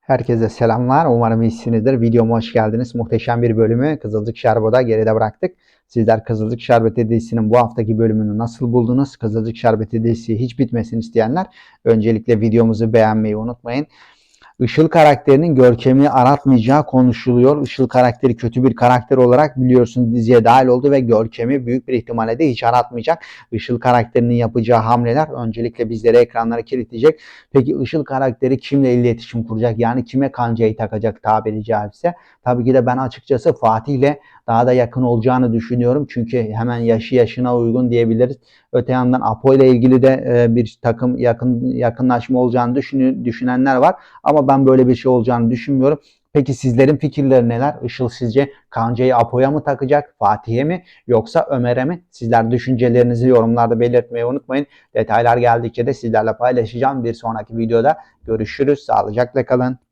Herkese selamlar. Umarım iyisinizdir. Videoma hoş geldiniz. Muhteşem bir bölümü Kızılcık Şerbet'e geride bıraktık. Sizler Kızılcık Şerbeti dizisinin bu haftaki bölümünü nasıl buldunuz? Kızılcık Şerbeti dizisi hiç bitmesini isteyenler öncelikle videomuzu beğenmeyi unutmayın. Işıl karakterinin görkemi aratmayacağı konuşuluyor. Işıl karakteri kötü bir karakter olarak biliyorsunuz diziye dahil oldu ve görkemi büyük bir ihtimalle de hiç aratmayacak. Işıl karakterinin yapacağı hamleler öncelikle bizleri ekranlara kilitleyecek. Peki Işıl karakteri kimle iletişim kuracak? Yani kime kancayı takacak tabiri caizse? Tabii ki de ben açıkçası Fatih ile daha da yakın olacağını düşünüyorum. Çünkü hemen yaşı yaşına uygun diyebiliriz. Öte yandan Apo ile ilgili de e, bir takım yakın yakınlaşma olacağını düşünenler var. Ama ben böyle bir şey olacağını düşünmüyorum. Peki sizlerin fikirleri neler? Işıl sizce kancayı Apo'ya mı takacak, Fatih'e mi yoksa Ömer'e mi? Sizler düşüncelerinizi yorumlarda belirtmeyi unutmayın. Detaylar geldikçe de sizlerle paylaşacağım. Bir sonraki videoda görüşürüz. Sağlıcakla kalın.